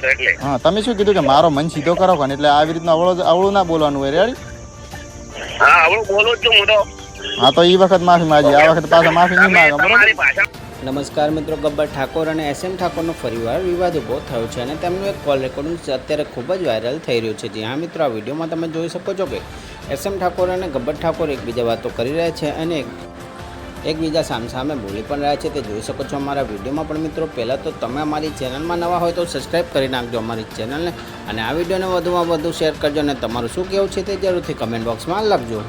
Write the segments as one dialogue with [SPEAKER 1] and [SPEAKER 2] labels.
[SPEAKER 1] બનાવ્યો હતો એટલે.
[SPEAKER 2] હા તમે શું કીધું કે મારો મન સીધો કરો કોને એટલે આવી રીતના અવળો અવળું ના બોલવાનું હોય રેડી
[SPEAKER 1] હા અવળું બોલું છું હું તો.
[SPEAKER 2] હા તો એ વખત માફી માંગી આ વખત પાછા માફી નહીં માંગો બરોબર?
[SPEAKER 3] નમસ્કાર મિત્રો ગબ્બર ઠાકોર અને એસ એમ ઠાકોરનો ફરીવાર વિવાદ ઊભો થયો છે અને તેમનું એક કોલ રેકોર્ડિંગ અત્યારે ખૂબ જ વાયરલ થઈ રહ્યું છે. જી હા મિત્રો આ વિડીયોમાં તમે જોઈ શકો છો કે એસ એમ ઠાકોર અને ગબ્બર ઠાકોર એકબીજા વાતો કરી રહ્યા છે અને એકબીજા સામસામે બોલી પણ રહ્યા છે. તે જોઈ શકો છો અમારા વિડીયોમાં પણ મિત્રો પહેલાં તો તમે અમારી ચેનલમાં નવા હોય તો સબસ્ક્રાઈબ કરી નાખજો અમારી ચેનલને અને આ વિડીયોને વધુમાં વધુ શેર કરજો અને તમારું શું કહેવું છે તે જરૂરથી કમેન્ટ બોક્સમાં લખજો.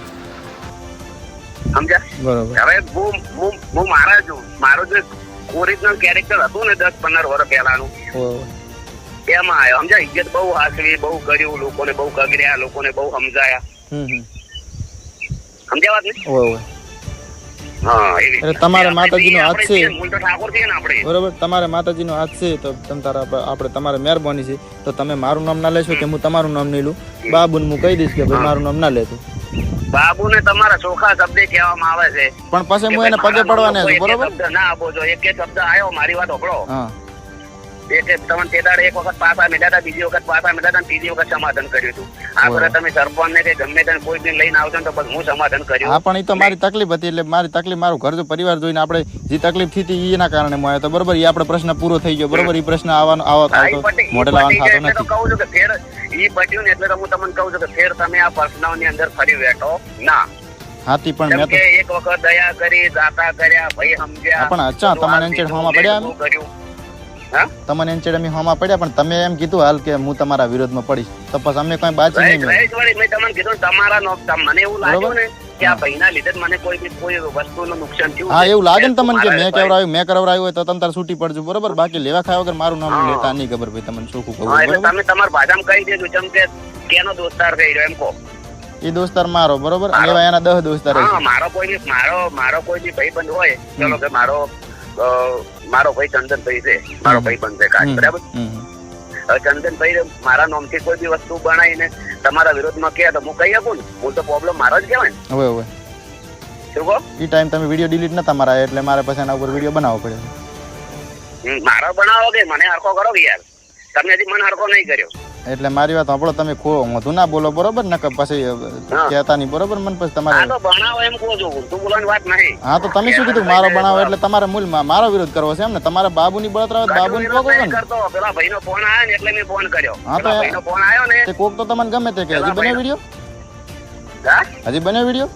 [SPEAKER 1] સમજ્યા?
[SPEAKER 2] બરોબર.
[SPEAKER 1] હવે હું હું હું મારા જે ઓરિજિનલ કેરેક્ટર હતું ને દસ પંદર વર્ષ પહેલાનું એમાં આવ્યો. સમજ્યા? ઇજ્જત બહુ હાસવી બહુ કર્યું લોકોને બહુ કગડ્યા લોકોને બહુ સમજાયા.
[SPEAKER 2] હમ હમ.
[SPEAKER 1] સમજ્યા વાત ને?
[SPEAKER 2] એટલે તમારે માતાજીનો હાથ છે. બરોબર? તમારે માતાજીનો હાથ છે તો તમે તારા આપણે તમારે મહેરબાની છે. તો તમે મારું નામ ના લેશો કે હું તમારું નામ નહીં લઉં? બાબુને હું કહી દઈશ કે ભાઈ મારું નામ ના લેતું.
[SPEAKER 1] બાબુ ને તમારા ચોખા શબ્દે કહેવામાં આવે છે.
[SPEAKER 2] પણ પછી હું એને પગે પડવાને બરોબર?
[SPEAKER 1] ના આપો છો એક શબ્દ આવ્યો મારી વાત હોભળો.
[SPEAKER 2] હા.
[SPEAKER 1] એક તમને તે દાડે એક વખત પાછા મેળ્યા હતા બીજી વખત પાછા મેળ્યા હતા ત્રીજી વખત સમાધાન કર્યું હતું આ બધા તમે સરપંચ ને કે ગમે તેને કોઈ બી લઈને આવશો તો બસ હું સમાધાન કર્યું.
[SPEAKER 2] હા પણ એ તો મારી તકલીફ હતી એટલે મારી તકલીફ મારું ઘર જો પરિવાર જોઈને આપણે જે તકલીફ થઈ હતી એના કારણે હું આવ્યો તો. બરોબર એ આપણો પ્રશ્ન પૂરો થઈ ગયો. બરોબર એ પ્રશ્ન આવવાનો આવો
[SPEAKER 1] થતો
[SPEAKER 2] મોડેલ
[SPEAKER 1] આવવાનો
[SPEAKER 2] થતો
[SPEAKER 1] એટલે
[SPEAKER 2] નથી.
[SPEAKER 1] કહું છું કે ફેર એ પટ્યું ને એટલે હું તમને કહું છું કે ફેર તમે આ પ્રશ્નોની અંદર ફરી બેઠો. ના.
[SPEAKER 2] હાથી પણ મેં તો
[SPEAKER 1] એક વખત દયા કરી દાતા કર્યા ભાઈ સમજ્યા.
[SPEAKER 2] પણ અચ્છા, તમને એમ છે હોમાં પડ્યા
[SPEAKER 1] કર્યું.
[SPEAKER 2] તમને એમ ચેડ અમે પડ્યા પણ તમે એમ કીધું હાલ કે હું તમારા વિરોધમાં પડીશ. તો પછી અમે કઈ બાજી નહીં
[SPEAKER 1] મેં તમને કીધું તમારા નો મને એવું લાગ્યું ને કે આ ભાઈના લીધે મને કોઈ કોઈ વસ્તુનું નુકસાન થયું
[SPEAKER 2] હા એવું લાગે ને તમને કે મેં
[SPEAKER 1] ભાઈ-
[SPEAKER 2] મેં કરાવડાવ્યું હોય તો તમે તાર છૂટી પડજો બરોબર? બાકી લેવા ખાવા વગર મારું નામ લેતા નહીં ખબર ભાઈ તમને શું કહું
[SPEAKER 1] હા એટલે તમે તમારા ભાષામાં કહી દેજો જેમ કે કેનો દોસ્તાર થઈ રહ્યો એમ કહો.
[SPEAKER 2] એ દોસ્તાર મારો બરોબર. એવા એના દસ દોસ્તાર
[SPEAKER 1] મારો કોઈ મારો મારો કોઈ ભાઈ ભાઈબંધ હોય ચલો કે મારો મારો ભાઈ ચંદનભાઈ છે. મારો
[SPEAKER 2] ભાઈ
[SPEAKER 1] ભાઈબંધ છે બરાબર. હવે ચંદનભાઈ મારા નામથી કોઈ બી વસ્તુ બનાવીને તમારા વિરોધમાં કહે તો હું કહી શકું ને? હું તો પ્રોબ્લેમ મારો જ કહેવાય ને.
[SPEAKER 2] હવે હવે.
[SPEAKER 1] શું કહો?
[SPEAKER 2] એ ટાઈમ તમે વીડિયો ડિલીટ નતા મારા એટલે મારે પછી એના ઉપર વીડિયો બનાવવો પડ્યો
[SPEAKER 1] મારો બનાવો કે? મને હરખો કરો કે યાર? તમે હજી મને હરખો નહીં કર્યો.
[SPEAKER 2] એટલે મારી વાત સાંભળો તમે વધુ ના બોલો બરોબર? ને પછી કહેતા નહીં બરોબર? મને પછી તમારે હા તો તમે શું કીધું? મારો બનાવો એટલે તમારે મૂળ મારો વિરોધ કરવો છે એમ ને? તમારે બળતરા પોકો ને?
[SPEAKER 1] ફોન આવ્યો ને ફોન કર્યો.
[SPEAKER 2] હા, તો
[SPEAKER 1] ને
[SPEAKER 2] કોક તો તમને ગમે તે કે હજી બને વીડિયો? હજી બને વીડિયો?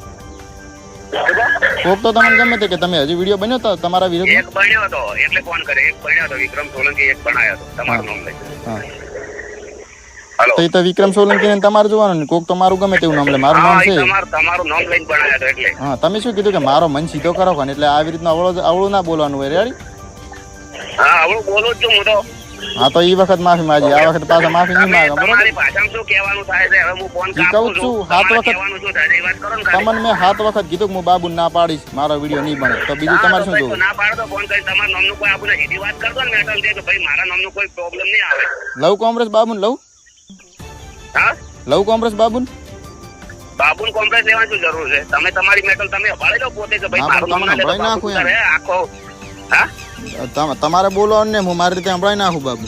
[SPEAKER 2] કોક તો તમને ગમે તે કે તમે હજી વીડિયો બન્યો તો તમારા વિરોધ
[SPEAKER 1] એક બન્યો હતો એટલે ફોન કરે એક બન્યો હતો વિક્રમ સોલંકી એક બનાયો હતો તમારું નામ લઈ
[SPEAKER 2] તો એ તો વિક્રમ સોલંકી ને તમારે જોવાનું ને. કોક તો મારું ગમે તેવું નામ લે. મારું નામ છે
[SPEAKER 1] તમારું નામ લઈને બનાવ્યા એટલે.
[SPEAKER 2] હા તમે શું કીધું કે મારો મન સીધો કરો કોને એટલે આવી રીતના અવળો અવળું ના બોલવાનું હોય. રેડી
[SPEAKER 1] હા આવડું બોલું જ છું હું તો.
[SPEAKER 2] હા તો એ વખત માફી માંગી આ વખત પાછા માફી નહીં
[SPEAKER 1] તમે
[SPEAKER 2] બરોબર?
[SPEAKER 1] તમારી ભાષામાં શું કહેવાનું થાય છે? હવે હું ફોન
[SPEAKER 2] ઈ
[SPEAKER 1] કાપું
[SPEAKER 2] છું, સાત વખત-. તમને મેં સાત વખત કીધું કે હું બાબુ ના પાડીશ. મારો વીડિયો નહીં બને. તો બીજું તમારે શું જોવું?
[SPEAKER 1] ના પાડો તો ફોન કરી. તમારા નામનું કોઈ આપણે સીધી વાત કરતો ને મેટલ દે કે ભાઈ મારા નામનું કોઈ પ્રોબ્લેમ નહીં આવે.
[SPEAKER 2] લવ કોંગ્રેસ બાબુ લવ
[SPEAKER 1] હા?
[SPEAKER 2] લવ કોંગ્રેસ બાબુન?
[SPEAKER 1] બાબુન કોમ્પ્લેક્સ લેવાની શું જરૂર છે? તમે તમારી મેટલ તમે અભાળી લો પોતે કે ભાઈ મારું નામ ના
[SPEAKER 2] તમને
[SPEAKER 1] બાબુ
[SPEAKER 2] સંભળાઈ
[SPEAKER 1] આખો હા?
[SPEAKER 2] તમ- તમારે બોલો ને હું મારી રીતે સંભળાઈ નાખું બાબુ.